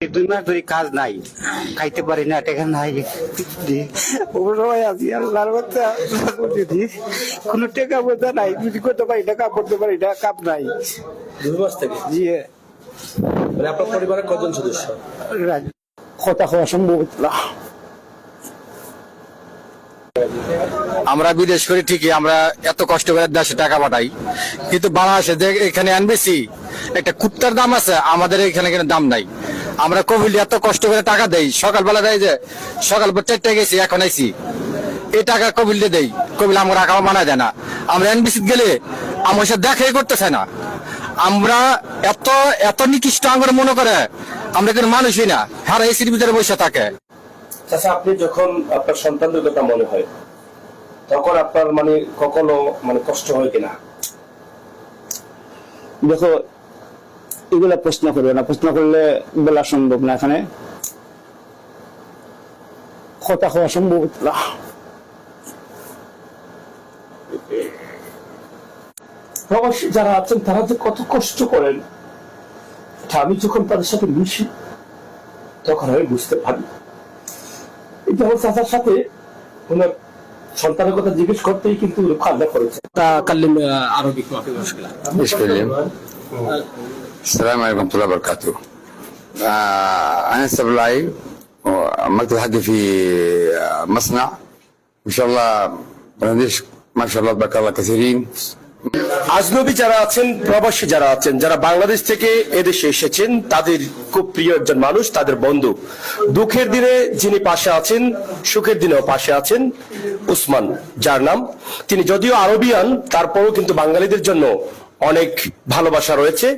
দুই মাস ধরে কাজ নাই। খাইতে পারি না টাকা নাই। সবাই আছি আল্লাহর দিদি কোনো টাকা পয়সা নাই যদি করতে পারি না কাপ করতে পারি না কাপ নাই। দুই মাস থেকে? জি। মানে আপনার পরিবারের কজন সদস্য? কথা হওয়া সম্ভব না। আমরা বিদেশ করি ঠিকই আমরা এত কষ্ট করে দেশে টাকা পাঠাই। কিন্তু বাংলাদেশে এখানে আনবেছি একটা কুত্তার দাম আছে আমাদের এখানে কিন্তু দাম নাই। আমরা কবিল এত কষ্ট করে টাকা দেই। সকালবেলা দেয় যে, সকাল চারটে গেছি, এখন আইছি। এই টাকা কবিল দেই। কবিল আমার আঁকা মানায় দেয় না। আমরা এনবিসি গেলে আমার সাথে দেখাই করতেছে না। আমরা এত এত নিকৃষ্ট আঙ্গুর মনে করে আমরা কিন্তু মানুষই না। হারা এসির ভিতরে বসে থাকে। আপনি যখন আপনার সন্তানদের কথা মনে হয়, তখন আপনার মানে কখনো মানে কষ্ট হয় কিনা? দেখো এগুলা প্রশ্ন করবে না। প্রশ্ন করলে বলা সম্ভব না এখানে। কথা হওয়া সম্ভব না। যারা আছেন তারা যে কত কষ্ট করেন আমি যখন তাদের সাথে মিশি তখন আমি বুঝতে পারি। যেমন সাথে ওনার সন্তানের কথা জিজ্ঞেস করতেই কিন্তু কান্না করেছে আরবিক মাফি السلام عليكم ورحمة الله وبركاته آه أنا سبلاي مكتب حقي في آه، مصنع إن شاء الله بنديش ما شاء الله تبارك الله كثيرين আজনবী যারা আছেন প্রবাসী যারা আছেন যারা বাংলাদেশ থেকে এদেশে এসেছেন তাদের খুব প্রিয় একজন মানুষ তাদের বন্ধু দুঃখের দিনে যিনি পাশে আছেন সুখের দিনেও পাশে আছেন উসমান যার নাম তিনি যদিও আরবিয়ান তারপরও কিন্তু বাঙালিদের জন্য অনেক ভালোবাসা রয়েছে।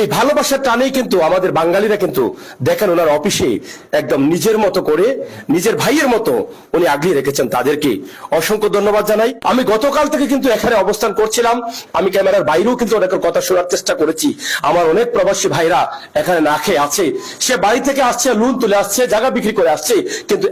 এই ভালোবাসার টানেই কিন্তু আমাদের বাঙালিরা কিন্তু দেখেন ওনার অফিসে একদম নিজের মতো করে, নিজের ভাইয়ের মতো উনি আগলিয়ে রেখেছেন তাদেরকে। অসংখ্য ধন্যবাদ জানাই। আমি গতকাল থেকে কিন্তু এখানে অবস্থান করছিলাম। আমি ক্যামেরার বাইরেও কিন্তু অনেকের কথা শোনার চেষ্টা করেছি। আমার অনেক প্রবাসী ভাইরা এখানে না খেয়ে আছে। সে বাড়ি থেকে আসছে, লুন তুলে আসছে, জায়গা বিক্রি করে আসছে। কিন্তু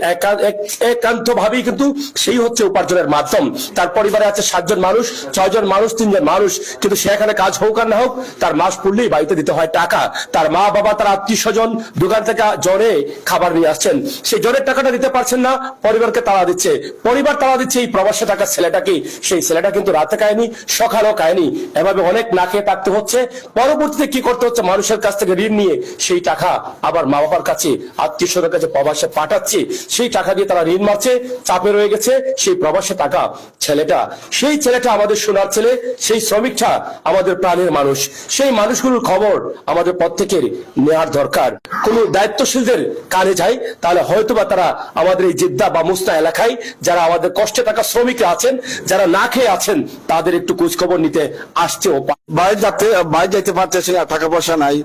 একান্ত ভাবেই কিন্তু সেই হচ্ছে উপার্জনের মাধ্যম। তার পরিবারে আছে সাতজন মানুষ, ছয়জন মানুষ, তিনজন মানুষ। কিন্তু সে এখানে কাজ হোক আর না হোক, তার মাস পড়লেই বাড়িতে দিতে হয় টাকা। তার মা বাবা, তার আত্মীয় স্বজন দোকান থেকে জ্বরে খাবার নিয়ে আসছেন। সেই জ্বরের টাকাটা দিতে পারছেন না, পরিবারকে তাড়া দিচ্ছে। পরিবার তাড়া দিচ্ছে এই প্রবাসে টাকা ছেলেটাকে। সেই ছেলেটা কিন্তু রাতে খায়নি, সকালেও খায়নি। এভাবে অনেক না খেয়ে থাকতে হচ্ছে। পরবর্তীতে কি করতে হচ্ছে? মানুষের কাছ থেকে ঋণ নিয়ে সেই টাকা আবার মা বাবার কাছে, আত্মীয় স্বজনের কাছে প্রবাসে পাঠাচ্ছে। সেই টাকা দিয়ে তারা ঋণ মারছে, চাপে রয়ে গেছে। সেই প্রবাসে টাকা ছেলেটা, সেই ছেলেটা আমাদের সোনার ছেলে, সেই শ্রমিকটা আমাদের প্রাণের মানুষ। সেই মানুষগুলোর খবর আমাদের প্রত্যেকের নেওয়ার দরকার। কোন দায়িত্বশীলদের কানে যায় তাহলে হয়তোবা তারা আমাদের এই জিদ্দা বা মুস্তা এলাকায় যারা আমাদের কষ্টে থাকা শ্রমিকরা আছেন যারা না খেয়ে আছেন তাদের একটু খোঁজ খবর নিতে আসছেও বাইরে যাতে বাইরে যাইতে পারতেছি না টাকা পয়সা নাই।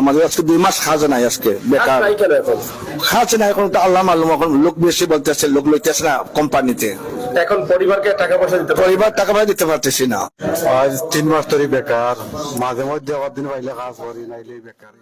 আমাদের আজকে দুই মাস খাজা নাই আজকে বেকার। খাচ্ছে না এখন তো আল্লাহ মালুম এখন লোক বেশি বলতেছে লোক লইতেছে না কোম্পানিতে। এখন পরিবারকে টাকা পয়সা দিতে পরিবার টাকা পয়সা দিতে পারতেছি না। আজ তিন মাস ধরে বেকার মাঝে মধ্যে দিন পাইলে কাজ করি নাইলে বেকার।